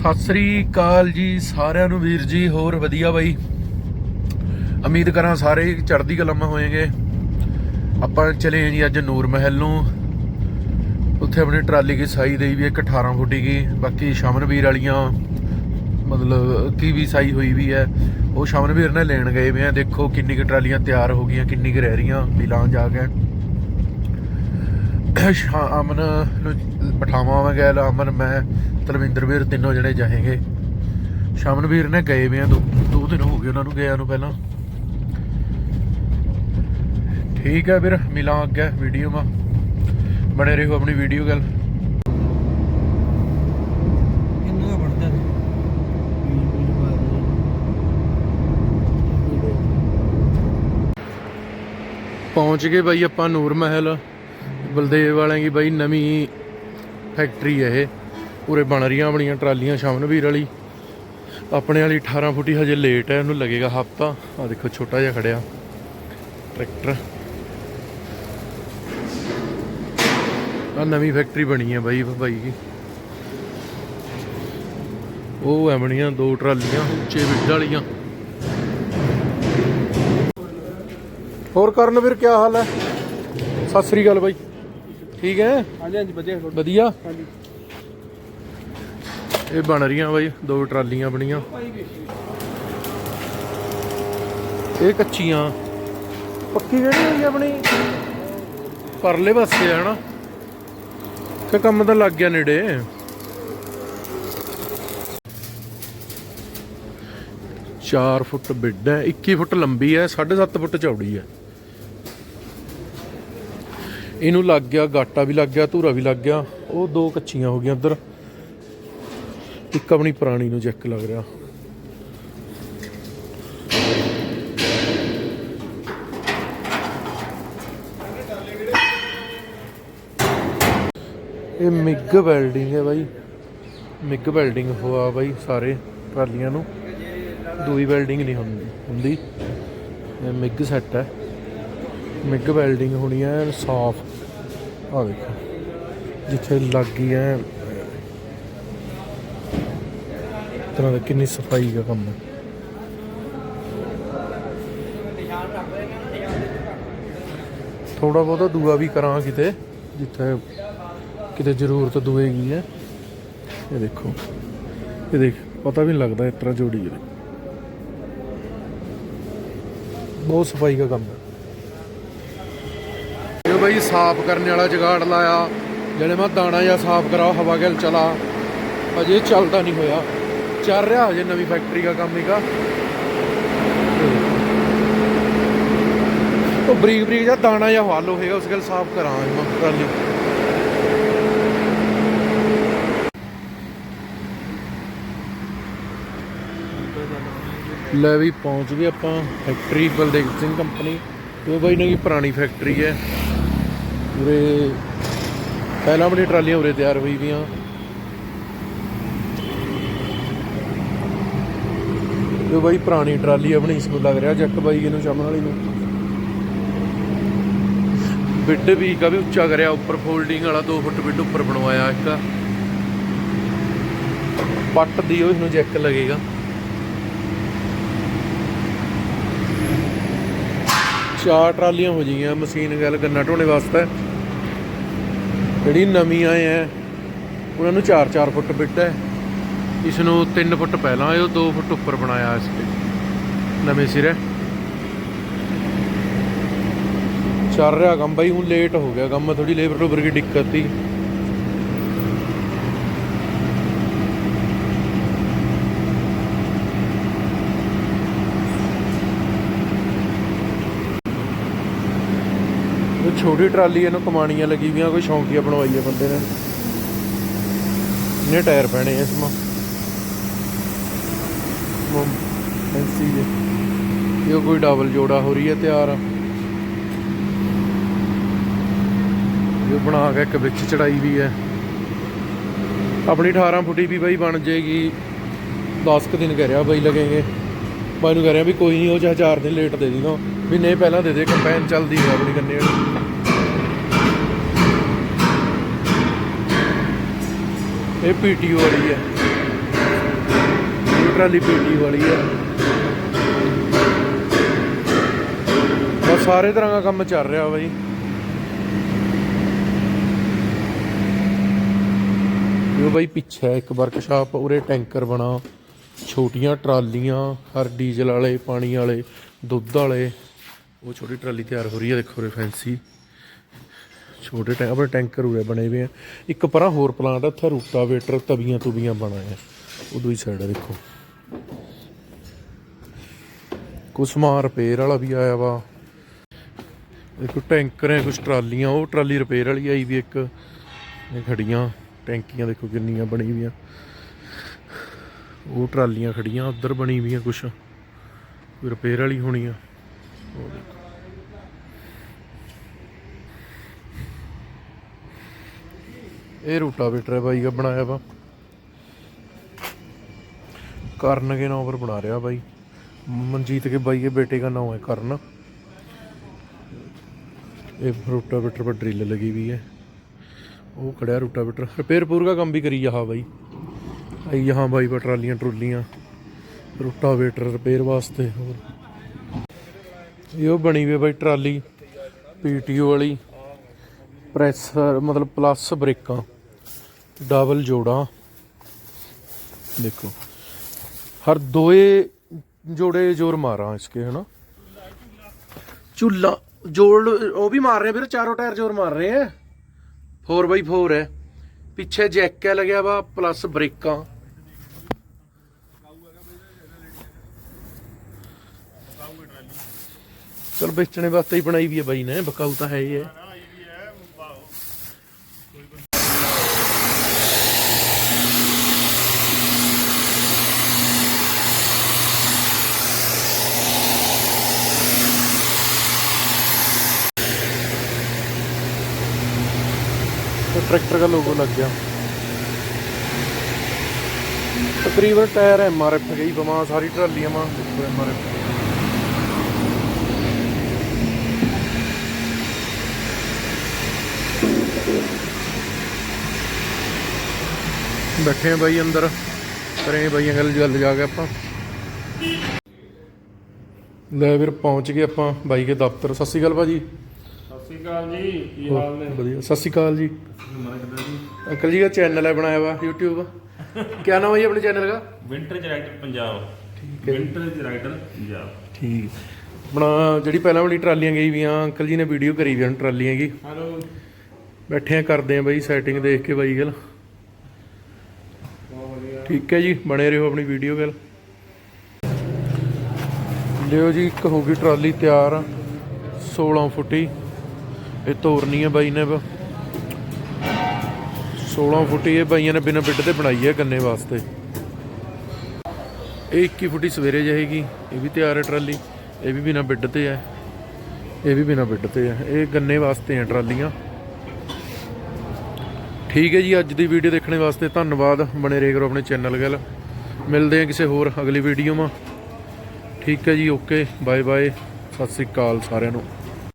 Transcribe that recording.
ਸਤਿ ਸ੍ਰੀ ਅਕਾਲ ਜੀ ਸਾਰਿਆਂ ਨੂੰ ਵੀਰ ਜੀ, ਹੋਰ ਵਧੀਆ ਬਾਈ। ਉਮੀਦ ਕਰਾਂ ਸਾਰੇ ਚੜ੍ਹਦੀ ਕਲਾ ਮੇ ਹੋਏਗੇ। ਆਪਾਂ ਚਲੇ ਜੀ ਅੱਜ ਨੂਰ ਮਹਿਲ ਨੂੰ। ਉੱਥੇ ਆਪਣੀ ਟਰਾਲੀ ਦੀ ਸਾਈ ਦੇਈ ਵੀ ਇੱਕ 18 ਫੁੱਟੀ ਕੀ, ਬਾਕੀ ਸ਼ਮਨਵੀਰ ਵਾਲੀਆਂ, ਮਤਲਬ ਕੀ ਵੀ ਸਾਈ ਹੋਈ ਵੀ ਹੈ, ਉਹ ਸ਼ਮਨਵੀਰ ਨੇ ਲੈਣ ਗਏ ਵੇ ਆ। ਦੇਖੋ ਕਿੰਨੀ ਕੁ ਟਰਾਲੀਆਂ ਤਿਆਰ ਹੋ ਗਈਆਂ, ਕਿੰਨੀ ਕੁ ਰਹਿ ਰਹੀਆਂ ਮਿਲਾਂ ਜਾ ਕੇ। ਅਮਨ ਨੂੰ ਪਠਾਵਾਂ ਮੈਂ ਗਿਆ ਅਮਨ ਮੈਂ ਤਲਵਿੰਦਰ ਵੀਰ ਤਿੰਨੋਂ ਜਣੇ ਜਾਏਂਗੇ। ਸ਼ਮਨਵੀਰ ਨੇ ਗਏ ਵੇ ਆ ਦੋ ਦੋ ਦਿਨ ਹੋ ਗਏ ਉਹਨਾਂ ਨੂੰ ਗਿਆ ਨੂੰ ਪਹਿਲਾਂ। ਠੀਕ ਹੈ ਵੀਰ ਮਿਲਾਂ ਅੱਗੇ ਵੀਡੀਓ ਮਾ ਬਣੇ ਰਹੋ ਆਪਣੀ ਵੀਡੀਓ ਗੱਲ। ਪਹੁੰਚ ਗਏ ਬਾਈ ਆਪਾਂ ਨੂਰ ਮਹਿਲ। ਬਲਦੇਵ ਵਾਲਿਆਂ ਦੀ ਬਾਈ ਨਵੀਂ ਫੈਕਟਰੀ ਹੈ ਇਹ। ਪੂਰੇ ਬਣ ਰਹੀਆਂ ਆਪਣੀਆਂ ਟਰਾਲੀਆਂ ਸ਼ਮਨਵੀਰ ਵਾਲੀ। ਆਪਣੇ ਵਾਲੀ 18 ਫੁੱਟੀ ਹਜੇ ਲੇਟ ਹੈ ਉਹਨੂੰ ਲੱਗੇਗਾ ਹਫਤਾ। ਆ ਦੇਖੋ, ਛੋਟਾ ਜਿਹਾ ਖੜਿਆ। ਟਰੈਕਟਰ। ਆ ਨਵੀਂ ਫੈਕਟਰੀ ਬਣੀ ਹੈ ਬਾਈ ਬਾਈ ਦੀ ਉਹ ਐ ਬਣੀਆਂ ਦੋ ਟਰਾਲੀਆਂ, ਉੱਚੇ ਵਿੱਡ ਵਾਲੀਆਂ। ਹੋਰ ਕਰਨ ਵੀਰ ਕੀ ਹਾਲ ਹੈ? ਸਤਿ ਸ੍ਰੀ ਅਕਾਲ ਬਾਈ। ਠੀਕ ਹੈ? ਹਾਂਜੀ ਹਾਂਜੀ ਵਧੀਆ ਵਧੀਆ? ਹਾਂਜੀ। ਇਹ ਬਣ ਰਹੀਆਂ ਬਾਈ ਦੋ ਟਰਾਲੀਆਂ ਬਣੀਆਂ। ਇਹ ਕੱਚੀਆਂ। ਪੱਕੀ ਜਿਹੜੀ ਹੋਈ ਆਪਣੀ? ਪਰਲੇ ਪਾਸੇ ਆ ਹਨਾ? ਕਿ ਕੰਮ ਤਾਂ ਲੱਗ ਗਿਆ ਨੇੜੇ। ਚਾਰ ਫੁੱਟ ਬਿੱਡ ਹੈ 21 ਫੁੱਟ ਲੰਬੀ ਹੈ 7.5 ਫੁੱਟ ਚੌੜੀ ਹੈ। ਇਹਨੂੰ ਲੱਗ ਗਿਆ, ਗਾਟਾ ਵੀ ਲੱਗ ਗਿਆ, ਧੂਰਾ ਵੀ ਲੱਗ ਗਿਆ। ਉਹ ਦੋ ਕੱਚੀਆਂ ਹੋ ਗਈਆਂ ਉਧਰ ਇੱਕ ਆਪਣੀ ਪੁਰਾਣੀ ਨੂੰ ਚੈੱਕ ਲੱਗ ਰਿਹਾ। ਇਹ ਮਿਗ ਵੈਲਡਿੰਗ ਹੈ ਬਾਈ। ਮਿਗ ਵੈਲਡਿੰਗ ਹੋਆ ਬਾਈ ਸਾਰੇ ਟਰਾਲੀਆਂ ਨੂੰ। ਦੂਈ ਵੈਲਡਿੰਗ ਨਹੀਂ ਹੁੰਦੀ ਹੁੰਦੀ। ਇਹ ਮਿਗ ਸੈੱਟ ਹੈ। ਮਿਗ ਵੈਲਡਿੰਗ ਹੋਣੀ ਹੈ ਸਾਫ਼। ਆ ਦੇਖੋ ਜਿੱਥੇ ਲੱਗ ਗਈ ਹੈ ਤਰ੍ਹਾਂ ਦਾ ਕਿੰਨੀ ਸਫ਼ਾਈ ਦਾ ਕੰਮ ਹੈ ਥੋੜਾ ਬਹੁਤਾ ਦੂਆ ਵੀ ਕਰਾਂ ਕਿਤੇ, ਜਿੱਥੇ ਕਿਤੇ ਜ਼ਰੂਰਤ ਦੂਏਗੀ ਹੈ ਇਹ ਦੇਖੋ, ਇਹ ਦੇਖ, ਪਤਾ ਵੀ ਨਹੀਂ ਲੱਗਦਾ ਇਸ ਤਰ੍ਹਾਂ ਜੋੜੀ ਹੈ ਬਹੁਤ ਸਫ਼ਾਈ ਦਾ ਕੰਮ ਹੈ ਬਾਈ ਸਾਫ਼ ਕਰਨ ਵਾਲਾ ਜਗਾੜ ਲਾਇਆ। ਜਿਹੜੇ ਮੈਂ ਦਾਣਾ ਜਾਂ ਸਾਫ਼ ਕਰਾਓ ਹਵਾ ਗਿਲ ਚਲਾ। ਅਜੇ ਚੱਲਦਾ ਨਹੀਂ ਹੋਇਆ। ਚੱਲ ਰਿਹਾ ਹਜੇ ਨਵੀਂ ਫੈਕਟਰੀ ਦਾ ਕੰਮ ਹੀਗਾ। ਉਹ ਬਰੀਕ ਬਰੀਕ ਜਿਹਾ ਦਾਣਾ ਜਾਂ ਹਵਾ ਹੋਏਗਾ ਉਸ ਗੱਲ ਸਾਫ਼ ਕਰਾਂ ਮੈਂ ਟਰਾਲੀ ਲੈ ਵੀ ਪਹੁੰਚ ਗਏ ਆਪਾਂ ਫੈਕਟਰੀ ਬਲਦੇਵ ਸਿੰਘ ਕੰਪਨੀ ਤੇ ਉਹ ਬਾਈ ਨੇ ਕੀ ਪੁਰਾਣੀ ਫੈਕਟਰੀ ਹੈ। ਉਰੇ ਪਹਿਲਾਂ ਆਪਣੀ ਟਰਾਲੀਆਂ ਉਰੇ ਤਿਆਰ ਹੋਈ ਵੀਆਂ ਇਹ ਬਾਈ ਪੁਰਾਣੀ ਟਰਾਲੀ ਆਪਣੀ ਇਸ ਲੱਗ ਰਿਹਾ ਜੱਕ ਬਾਈ ਇਹਨੂੰ ਸ਼ਮਨ ਵਾਲੀ ਨੂੰ। ਬਿੱਡ ਵੀ ਕਾ ਵੀ ਉੱਚਾ ਕਰਿਆ, ਉੱਪਰ ਫੋਲਡਿੰਗ ਵਾਲਾ 2 ਫੁੱਟ ਬਿੱਡ ਉੱਪਰ ਬਣਵਾਇਆ ਇੱਕ। ਪੱਟ ਦੀ ਉਹ ਇਹਨੂੰ ਜੈਕ ਲੱਗੇਗਾ। ਚਾਰ ਟਰਾਲੀਆਂ ਹੋ ਜੀਆਂ, ਮਸ਼ੀਨ ਗੱਲ ਗੰਨਾ ਢੋਣੇ ਵਾਸਤੇ। ਜਿਹੜੀ ਨਵੀਂ ਆਏ ਹੈ ਉਹਨਾਂ ਨੂੰ 4-4 ਫੁੱਟ ਬਿੱਟ ਹੈ ਇਸ ਨੂੰ 3 ਫੁੱਟ ਪਹਿਲਾਂ ਇਹ 2 ਫੁੱਟ ਉੱਪਰ ਬਣਾਇਆ ਇਸ ਤੇ। ਨਵੇਂ ਸਿਰੇ। ਚੱਲ ਰਿਹਾ ਕੰਮ ਬਾਈ, ਹੁਣ ਲੇਟ ਹੋ ਗਿਆ, ਕੰਮ ਥੋੜੀ ਲੇਬਰ ਲੂਬਰ ਦੀ ਦਿੱਕਤ ਸੀ ਇਹ ਛੋਟੀ ਟਰਾਲੀ ਇਹਨੂੰ ਕਮਾਣੀਆਂ ਲੱਗੀ ਵੀਆਂ ਕੋਈ ਸ਼ੌਂਕੀਆ ਬਣਵਾਈ ਹੈ ਬੰਦੇ ਨੇ। ਨੇ ਟਾਇਰ ਪੈਣੇ ਇਸ ਮਾ ਫੈਂਸੀ ਦੇ ਇਹ ਕੋਈ ਡਬਲ ਜੋੜਾ ਹੋ ਰਹੀ ਹੈ, ਤਿਆਰ ਇਹ ਬਣਾ ਕੇ ਇੱਕ ਵਿੱਚ ਚੜਾਈ ਵੀ ਹੈ। ਆਪਣੀ 18 ਫੁੱਟੀ ਵੀ ਬਾਈ ਬਣ ਜਾਏਗੀ। 10 ਕੁ ਦਿਨ ਕਹਿ ਰਿਹਾ ਬਾਈ ਲੱਗेंगे ਬਾਈ ਨੂੰ ਕਹਿ ਰਿਹਾ ਵੀ ਕੋਈ ਨਹੀਂ, ਉਹ ਚਾਹੇ 4 ਦਿਨ ਲੇਟ ਦੇ ਦੇਗਾ ਮਹੀਨੇ ਪਹਿਲਾਂ ਦੇ ਦੇ ਕੰਪੈਨ ਚੱਲਦੀ ਹੈ ਆਪਣੀ ਕੰਨੇ ਵਾਲੀ। ਇਹ ਪੀਟੀਓ ਵਾਲੀ ਹੈ ਟਰਾਲੀ ਪੀਟੀ ਵਾਲੀ ਹੈ ਬਸ ਸਾਰੇ ਤਰ੍ਹਾਂ ਦਾ ਕੰਮ ਚੱਲ ਰਿਹਾ ਬਾਈ। ਇਹ ਬਾਈ ਪਿੱਛੇ ਇੱਕ ਵਰਕਸ਼ਾਪ ਉਰੇ ਟੈਂਕਰ ਬਣਾ। ਛੋਟੀਆਂ ਟਰਾਲੀਆਂ, ਹਰ ਡੀਜ਼ਲ ਵਾਲੇ, ਪਾਣੀ ਵਾਲੇ, ਦੁੱਧ ਵਾਲੇ। ਉਹ ਛੋਟੀ ਟਰਾਲੀ ਤਿਆਰ ਹੋ ਰਹੀ ਹੈ ਦੇਖੋ ਰੇ ਫੈਂਸੀ ਛੋਟੇ ਟੈਂ, ਆਪਣੇ ਟੈਂਕਰ ਉਰੇ ਬਣੇ ਹੋਏ ਆ। ਇੱਕ ਪਰਾਂ ਹੋਰ ਪਲਾਂਟ ਆ, ਉੱਥੇ ਰੂਟਾਵੇਟਰ ਤਵੀਆਂ ਤੁਬੀਆਂ ਬਣਾਏ ਆ ਉਹ ਦੂਜੀ ਸਾਈਡ ਆ, ਦੇਖੋ। ਕੁਛ ਸਮਾਨ ਰਿਪੇਅਰ ਵਾਲਾ ਵੀ ਆਇਆ ਵਾ। ਦੇਖੋ ਟੈਂਕਰ ਹੈ ਕੁਛ ਟਰਾਲੀਆਂ, ਉਹ ਟਰਾਲੀ ਰਿਪੇਅਰ ਵਾਲੀ ਆਈ ਵੀ ਇੱਕ। ਇਹ ਖੜੀਆਂ, ਟੈਂਕੀਆਂ ਦੇਖੋ ਕਿੰਨੀਆਂ ਬਣੀ ਵੀਆਂ ਉਹ ਟਰਾਲੀਆਂ ਖੜੀਆਂ, ਉੱਧਰ ਬਣੀ ਵੀਆਂ ਕੁਛ। ਰਿਪੇਅਰ ਵਾਲੀ ਹੋਣੀ ਆ। ये रोटावेटर है भाई का बनाया वा करण के नाम पर बना रहा भाई मनजीत के भाई के बेटे का नाम है करण ये रोटावेटर पर ड्रिल लगी हुई है वो खड़ा है रोटावेटर रिपेयर पूर का काम भी करी यहाँ भाई आई यहाँ भाई पर ट्रालियाँ ट्रोलियाँ रोटावेटर रिपेयर वास्ते और ਇਹ ਉਹ ਬਣੀ ਹੋਈ ਬਾਈ ਟਰਾਲੀ, ਪੀਟੀਓ ਵਾਲੀ, ਪ੍ਰੈਸਰ ਮਤਲਬ ਪਲੱਸ ਬ੍ਰੇਕਾਂ, ਡਬਲ ਜੋੜਾ। ਦੇਖੋ, ਹਰ ਦੋਏ ਜੋੜੇ ਜ਼ੋਰ ਮਾਰਾਂ ਇਸਕੇ, ਹਨਾ? ਚੁੱਲਾ ਜੋੜ ਉਹ ਵੀ ਮਾਰ ਰਹੇ ਫਿਰ ਚਾਰੋਂ ਟਾਇਰ ਜ਼ੋਰ ਮਾਰ ਰਹੇ ਆ। 4x4 ਹੈ। ਪਿੱਛੇ ਜੈਕ ਲੱਗਿਆ ਵਾ, ਪਲੱਸ ਬ੍ਰੇਕਾਂ। ਚਲ ਵੇਚਣੇ ਵਾਸਤੇ ਹੀ ਬਣਾਈ ਵੀ ਹੈ ਬਾਈ ਨੇ, ਬਕਾਊ ਤਾਂ ਹੈ ਹੀ ਹੈ। ਟਰੈਕਟਰ ਦਾ ਲੋਗੋ ਲੱਗ ਗਿਆ। ਤਕਰੀਬਨ ਟਾਇਰ ਐਮ ਆਰ ਐਫ ਗਈ ਬਮਾ ਸਾਰੀ ਟਰਾਲੀਆਂ ਮਾਂ ਐਮ ਆਰ ਐਫ। ਬੈਠੇ ਆ ਬਾਈ ਅੰਦਰ ਕਰੇ ਬਾਈਆਂ ਗੱਲ ਗੱਲ ਜਾ ਕੇ ਆਪਾਂ। ਲੈ ਵੀਰ ਪਹੁੰਚ ਗਏ ਆਪਾਂ ਬਾਈ ਕੇ ਦਫ਼ਤਰ। ਸਤਿ ਸ਼੍ਰੀ ਅਕਾਲ ਭਾਜੀ। ਸਤਿ ਸ਼੍ਰੀ ਅਕਾਲ ਜੀ ਕੀ ਹਾਲ ਨੇ? ਵਧੀਆ। ਸਤਿ ਸ਼੍ਰੀ ਅਕਾਲ ਜੀ। ਅੰਕਲ ਜੀ ਦਾ ਚੈਨਲ ਹੈ ਬਣਾਇਆ ਵਾ YouTube ਕੀ ਨਾਮ ਹੈ ਜੀ ਆਪਣੇ ਚੈਨਲ ਦਾ? ਵਿੰਟਰ ਪੰਜਾਬ। ਠੀਕ ਹੈ ਵਿੰਟਰ ਜਰੈਕਟਰ ਪੰਜਾਬ। ਠੀਕ। ਆਪਣਾ ਜਿਹੜੀ ਪਹਿਲਾਂ ਵਾਲੀ ਟਰਾਲੀਆਂ ਗਈ ਵੀਆਂ ਅੰਕਲ ਜੀ ਨੇ ਵੀਡੀਓ ਕਰੀ ਵੀ ਹਨ ਟਰਾਲੀਆਂ ਦੀ ਹੈਲੋ ਬੈਠੇ ਆ ਕਰਦੇ ਆ ਬਾਈ ਸੈਟਿੰਗ ਦੇਖ ਕੇ ਬਾਈ ਗੱਲ। ਠੀਕ ਹੈ ਜੀ, ਬਣੇ ਰਹੋ ਆਪਣੀ ਵੀਡੀਓ ਗੱਲ। ਲਿਓ ਜੀ, ਇੱਕ ਹੋ ਗਈ ਟਰਾਲੀ ਤਿਆਰ 16 ਫੁੱਟੀ। ਇਹ ਤੋਰਨੀ ਹੈ ਬਾਈ ਨੇ ਬ- 16 ਫੁੱਟੀ ਇਹ ਬਾਈਆਂ ਨੇ ਬਿਨਾਂ ਬਿੱਡ ਤੇ ਬਣਾਈ ਹੈ ਗੰਨੇ ਵਾਸਤੇ। ਇਹ 21 ਫੁੱਟੀ ਸਵੇਰੇ ਜਾਏਗੀ ਇਹ ਵੀ ਤਿਆਰ ਹੈ ਟਰਾਲੀ, ਇਹ ਵੀ ਬਿਨਾਂ ਬਿੱਡ ਤੇ ਹੈ। ਇਹ ਵੀ ਬਿਨਾਂ ਬਿੱਡ ਤੇ ਹੈ। ਇਹ ਗੰਨੇ ਵਾਸਤੇ ਹੈ ਟਰਾਲੀਆਂ। ਠੀਕ ਹੈ ਜੀ, ਅੱਜ ਦੀ ਵੀਡੀਓ ਦੇਖਣ ਵਾਸਤੇ ਧੰਨਵਾਦ। ਬਣੇ ਰਹੋ ਕਰੋ ਆਪਣੇ ਚੈਨਲ ਗੱਲ ਮਿਲਦੇ ਹਾਂ ਕਿਸੇ ਹੋਰ ਅਗਲੀ ਵੀਡੀਓ ਮਾ ਠੀਕ ਹੈ ਜੀ okay bye bye Sat Sri ਅਕਾਲ ਸਾਰਿਆਂ ਨੂੰ।